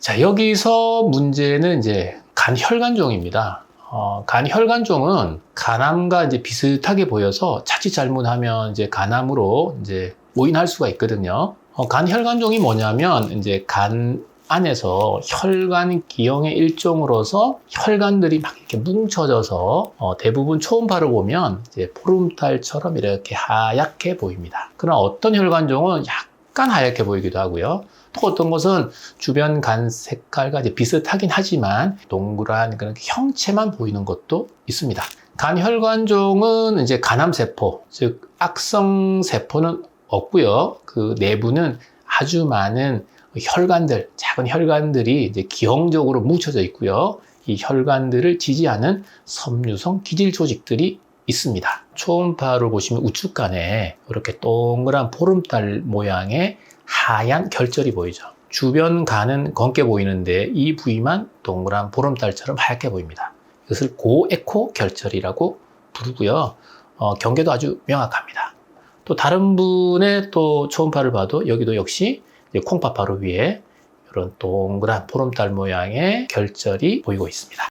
자, 여기서 문제는 이제 간혈관종입니다. 어, 간혈관종은 간암과 이제 비슷하게 보여서 자칫 잘못하면 이제 간암으로 이제 오인할 수가 있거든요. 어, 간혈관종이 뭐냐면 이제 간 안에서 혈관 기형의 일종으로서 혈관들이 막 이렇게 뭉쳐져서 어, 대부분 초음파를 보면 이제 보름달처럼 이렇게 하얗게 보입니다. 그러나 어떤 혈관종은 약 간 하얗게 보이기도 하고요. 또 어떤 것은 주변 간 색깔과 비슷하긴 하지만 동그란 그런 형체만 보이는 것도 있습니다. 간혈관종은 이제 간암세포, 즉 악성세포는 없고요. 그 내부는 아주 많은 혈관들, 작은 혈관들이 이제 기형적으로 뭉쳐져 있고요. 이 혈관들을 지지하는 섬유성 기질 조직들이 있습니다. 초음파로 보시면 우측간에 이렇게 동그란 보름달 모양의 하얀 결절이 보이죠. 주변 간은 검게 보이는데 이 부위만 동그란 보름달처럼 하얗게 보입니다. 이것을 고에코 결절이라고 부르고요. 어, 경계도 아주 명확합니다. 또 다른 분의 또 초음파를 봐도 여기도 역시 콩팥 바로 위에 이런 동그란 보름달 모양의 결절이 보이고 있습니다.